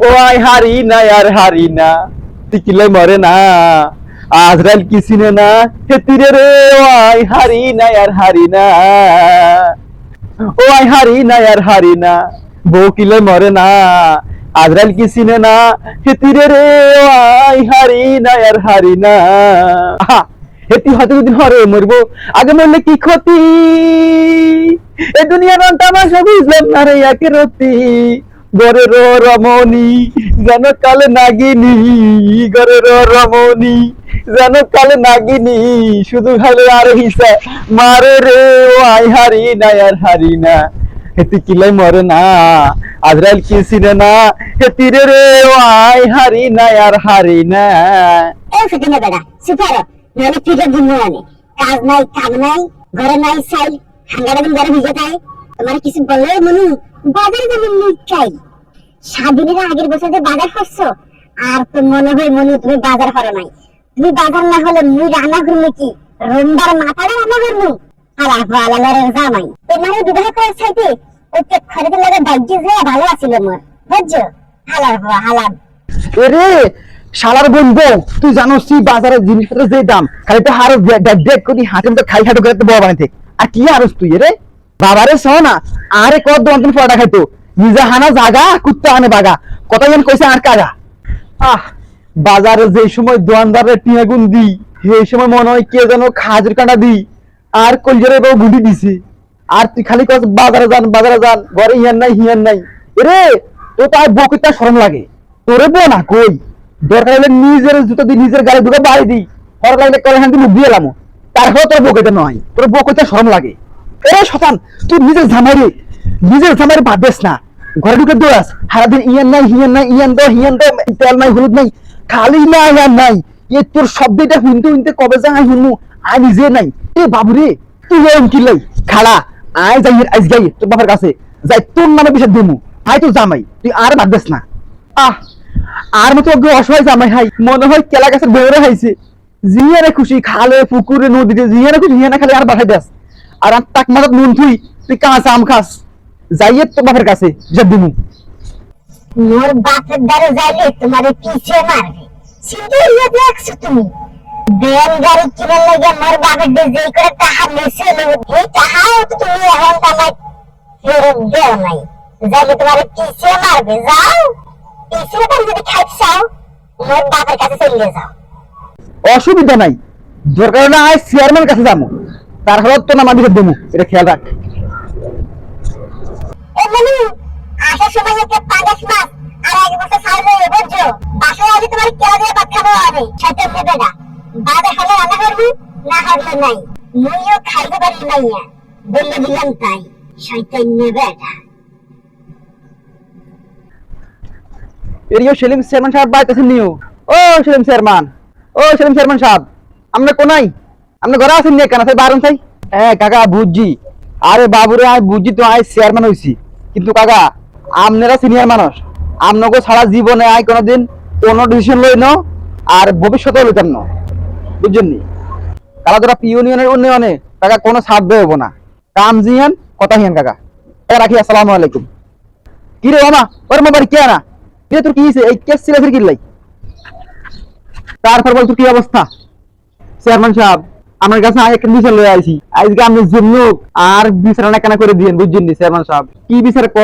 ও I হারি না আর হারি না তুই কিলাই মরে না আজরাইল কিসিনে না? হে রে ও আই হারি না আর হারি না ও আই হারি না আর হারি না বউ কিলাই মরে না আজরাইল কিসিনে না? হে রে ও আই হারি না আর হারি না আহা, হে তুই হয়তো দিন হরে মরবো আগে মরলে কি ক্ষতি? এ দুনিয়ার তামাশা বুঝলাম না রে একে রতি গরে রো রমণী, যেন কালে নাগিনী গরে রো রমণী, যেন কালে নাগিনী, শুধু খালে আর হিসা, মারে রে, ও আই হারি না, আর হারি না। হেতি কিলাই মরে না, আজরাইল কি সিনে না? হেতি রে রে, ও আই হারি না, আর হারি না। এই ফিটিনে বেড়া সুপার, নাহলে ফিটে দিন মানে কাজ নাই, কাম নাই, ঘরে নাই হাঙ্গারা দিন ঘরে ভিজে তোমার কিছু বললে মনু বাজারে যাবেন চাই। সাত আগের বছর যে বাজার করছ, আর তো মনে হয় মনু তুমি বাজার করো নাই। তুমি বাজার না হলে মুই রান্না করব কি রোমবার মাথাটা রান্না করব? আলা জামাই। তোমার বিবাহ চাইতে ওই পেট খরচের লাগে ভাগ্য যে ভালো আছিল মোর। বুঝছ? হালার এরে, শালার বন্ধু, তুই জানোস তুই বাজারের জিনিসপত্রের যে দাম? খালি তো হার ডেক ডেক করি হাঁটে তো খাই খাটো করে তো বড় বানাইতে আর কি আরস তুই রে বাবারে না, আরে কত দোকান তুমি পড়া খাইতো? নিজা হানা জাগা, কুত্তা আনে বাগা। কত জন কইছে আর কাগা আহ, বাজারে যে সময় দোয়ানদারের টিয়াগুন দি সেই সময় মনে হয় কে যেন খাজুর কাঁটা দি আর কলজরে বউ গুটি দিছি। আর তুই খালি কস, বাজারে যান বাজারে যান, ঘরে হিয়ান নাই হিয়ান নাই। এরে তো তার বকিতা শরম লাগে। তোরে বো না কই? দরকার হলে নিজের জুতো দি নিজের গাড়ি ঢুকে বাড়ি দি হর লাগলে করে হ্যাঁ মুখ দিয়ে এলাম। তারপর তোর বকিতে নয়। তোর বকিতে শরম লাগে। এরে শতান তুই নিজের জামাইরে নিজের জামাইরে ভাববেস না। ঘরে ঢুকে দৌড়াস। সারাদিন ইয়ান নাই হিয়ান নাই ইয়ান দো হিয়ান দো তেল নাই, হলুদ নাই, খালি না ইয়ান নাই। এ তোর শব্দটা শুনতে শুনতে কবে যা আই শুনমু, আই নিজে নাই। এ বাবুরে, তুই এরকম কি লাই খালা আই যাই আইস যাই তোর বাবার কাছে। যাই তোর নামে বিষয় দিমু। আই তো জামাই, তুই আর ভাববেস না। আহ, আর মতো অজ্ঞ অসহায় জামাই হাই, মনে হয় কেলা গাছের বেড়ে হাইছে। জিয়ারে খুশি, খালে, পুকুরে, নদীতে, জিয়ারে খুশি হিয়ানা খালি আর বাসায় দেস আর তাক মাথাত নুন তুই তুই কাঁচা আম খাস। যাইয়ে তোর বাপের কাছে যা দিমু। মোর বাপের দ্বারে যাইলে তোমারে পিছে মারবে। সিধে ইয়ে দেখছ তুমি? বেন গাড়ি কিনে লাগে মোর বাপের দিয়ে যেই করে টাহা মেসে এই টাহাও তো তুমি এখন তামাই ফেরত দেও নাই। যাইলে তোমারে পিছে মারবে যাও। পিছে যদি খাইতে চাও মোর বাপের কাছে চলে যাও। অসুবিধা নাই। দরকার না আয় চেয়ারম্যান কাছে যাব। তার হলত তো নামা দিকে দেবো। এটা খেয়াল রাখ। আসার সময় একটা পাঙ্গাস মাছ আর এক বছর সারবে বুঝছ বাসায় আজ তোমার কেলা দিয়ে ভাত খাব হবে শয়তান নেবে না। বাদে হলে রান্না করবি না হলে নাই। মুইও খাইতে পারি নাইয়া বললে দিলাম তাই শয়তান নেবে এটা এরিও সেলিম চেয়ারম্যান সাহেব নিও ও সেলিম চেয়ারম্যান ও সেলিম চেয়ারম্যান সাহেব আমরা কোনাই আমরা ঘরে আছেন নিয়ে কেন? তাই বারণ চাই। হ্যাঁ কাকা, বুঝছি। আরে বাবুরে, আমি বুঝছি তো আই চেয়ারম্যান হইছি। কিন্তু কাকা, আপনারা সিনিয়র মানুষ। আপনাকে সারা জীবনে আই কোনোদিন কোনো ডিসিশন লই ন আর ভবিষ্যতে লইতাম না বুঝছেন নি? কাকা, তোরা ইউনিয়নের উন্নয়নে কাকা কোনো সাধ্য হব না। কাম জিয়ান কথা হিয়ান কাকা। রাখি, আসসালামু আলাইকুম। কি রে মামা, ওর মা বাড়ি কে না? কে তোর কি হয়েছে এই কেস কি লাই। তারপর বল, তোর কি অবস্থা? চেয়ারম্যান সাহেব আমার কাছে একটা বিচার লয়ে আইছি। আজকে আমি জুমনুক আর বিচার কেন করে দিয়েন, বুঝছেন চেয়ারম্যান সাহেব? কি বিচার ক?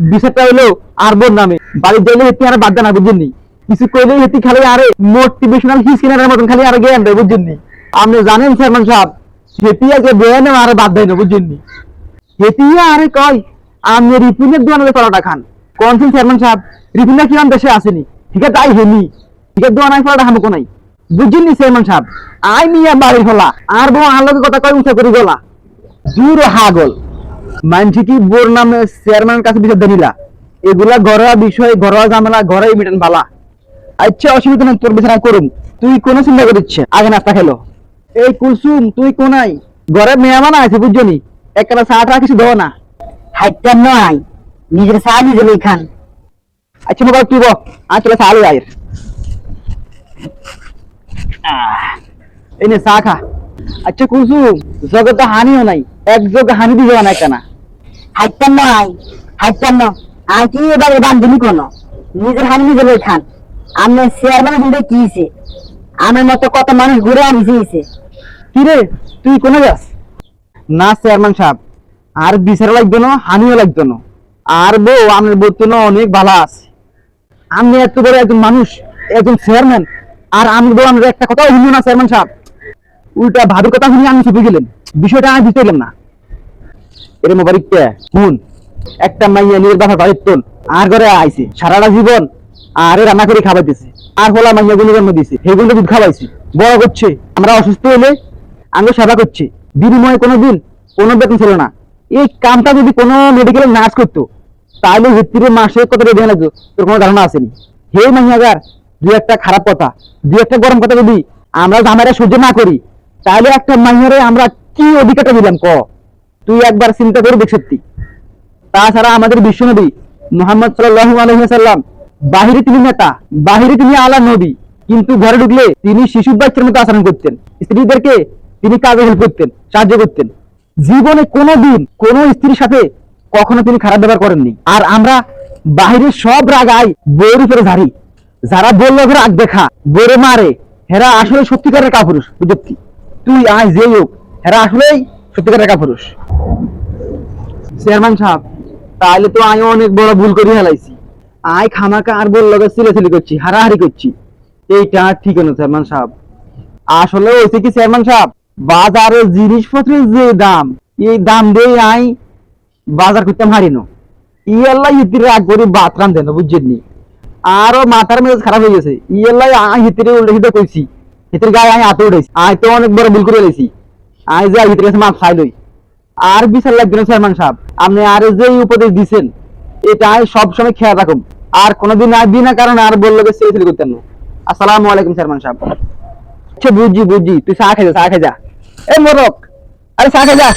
বিচারটা হইল আর বোর নামে। বাড়ির যাইলে হেতি আর বাদ না, বুঝছেন কিছু কইলে হেতি খালি আরে মোটিভেশনাল হিসকিনারের মতন খালি আর জ্ঞান দেয়, বুঝছেন আপনি জানেন চেয়ারম্যান সাহেব হেতি আগে বেয়ে নেওয়া আর বাদ দেয় না, বুঝছেন নি? হেতিয়া আরে কয় আমি রিপিনের দোকানে পরোটা খান। কোনসিন চেয়ারম্যান সাহেব রিপিনা কিরাম দেশে আসেনি? ঠিক আছে, তাই হেনি ঠিক আছে, দোকানে পরোটা খাব কোনাই বুঝিনি চেয়ারম্যান সাহেব? আই মিয়া বাড়ি হলা, আর বউ আলোকে কথা কয়, উঠে করি গলা। জুর হাগল। মানছি কি বোর নামে চেয়ারম্যানের কাছে বিচার দিলা এগুলা ঘরোয়া বিষয়, ঘরোয়া ঝামেলা ঘরেই মিটেন ভালা আচ্ছা অসুবিধা নেই, তোর বিছানা করুম। তুই কোনো চিন্তা করিস আগে নাস্তা খেলো। এই কুলসুম, তুই কোনাই? ঘরে মেহমান আছে বুঝছনি একটা চা টা কিছু দেবো না। হাইটার নয় নিজের চা নিজে খান। আচ্ছা মোবাইল তুই বল। আজ চলে চালু আয়ের এই নে চা খা। আচ্ছা কুলসুম জগতে হানিও নাই। এক যোগ হানি দিবে না কেনা। হাইটার নয় হাইটার ন। আর কি এবার বান্ধবী কোন? নিজের হানি নিজে লই খান। আমি চেয়ারম্যান কিন্তু কি হইছে? আমার মতো কত মানুষ ঘুরে আনিছে হইছে। কি রে তুই কোনে যাস? না চেয়ারম্যান সাহেব। আর বিচার লাগবে না হানিও লাগবে না। আর বউ আমার বউ তো অনেক ভালো আছে। আমি এত বড় একজন মানুষ একজন চেয়ারম্যান আর আমি বউ আমার একটা কথাও শুনব না চেয়ারম্যান সাহেব। উল্টা ভাবির কথা শুনে আমি চুপে গেলেন বিষয়টা আমি বুঝতে না। এর মোবাইল কে? শুন একটা মাইয়া নিজের বাসার বাড়ির তোল আর ঘরে আইছে, সারাটা জীবন আরে রান্না করে খাওয়াইতেছে। আর হোলা মাইয়া গুলো জন্ম দিছে সেগুলো দুধ খাওয়াইছি। বড় করছে, আমরা অসুস্থ হলে আমরা সেবা করছি। বিনিময়ে কোনো দিন কোনো বেতন ছিল না। এই কামটা যদি কোনো মেডিকেল নার্স করতো, তাহলে ভিত্তিরে মাসে কত দেওয়া লাগতো, তোর কোনো ধারণা আসেনি। হে মাহিয়াগার দু একটা খারাপ কথা দু একটা গরম কথা যদি আমরা জামাইরা সহ্য না করি তাহলে একটা মাহিয়ারে আমরা কি অধিকারটা দিলাম, ক? তুই একবার চিন্তা করে দেখ সত্যি। তাছাড়া আমাদের বিশ্বনবী মোহাম্মদ সাল্লাল্লাহু আলাইহি সাল্লাম বাহিরে তিনি নেতা, বাহিরে তিনি আলা নবী, কিন্তু ঘরে ঢুকলে তিনি শিশু বাচ্চার মতো আচরণ করতেন। স্ত্রীদেরকে তিনি কাজে হেল্প করতেন, সাহায্য করতেন। জীবনে কোনো দিন কোন স্ত্রীর সাথে কখনো তিনি খারাপ ব্যবহার করেননি। আর আমরা বাহিরের সব রাগাই বউর উপরে ঝাড়ি। যারা বলল রাগ দেখা, বউরে মারে, হেরা আসলে সত্যিকারের কাপুরুষ বুঝতি তুই আয়, যে হোক। হেরা আসলেই সত্যিকারের কাপুরুষ চেয়ারম্যান সাহেব তাহলে তো আমি অনেক বড় ভুল করে হেলাইছি আই খামাকা আর বলল সিলেসিলি করছি, হারাহারি করছি। এইটা ঠিক না, চেয়ারম্যান সাহেব। আসলে হয়েছে কি, চেয়ারম্যান সাহেব? বাজারে জিনিসপত্রের যে দাম, এই দাম দিয়ে আই বাজার করতে হারিনো। ইয়াল্লাই হিতিরে রাগ করে বাত রান দেন, বুঝছেন নি? আরও মাথার মেজাজ খারাপ হয়ে গেছে। ইয়াল্লাই আই হিতিরে উল্টে হিতে কইছি হিতির গায়ে আমি হাতে উঠেছি আই তো অনেক বড় ভুল করে লেছি আই যা হিতির কাছে মাপ খাই লই। আর বিচার লাগবে না, চেয়ারম্যান সাহেব। আপনি আর যে উপদেশ দিছেন, এটা আমি সবসময় খেয়াল রাখুন। আর কোনোদিন আর বিনা কারণে আর বলল যে সিলেসিলি করতেন না। আসসালামু আলাইকুম, চেয়ারম্যান সাহেব। আচ্ছা বুঝছি বুঝছি তুই চা খেয়ে যা চা খেয়ে যা এ মোরক আরে চা খেয়ে যা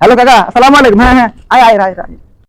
হ্যালো, কাকা, আসসালামু আলাইকুম। হ্যাঁ হ্যাঁ আয় আয় আয় আয়।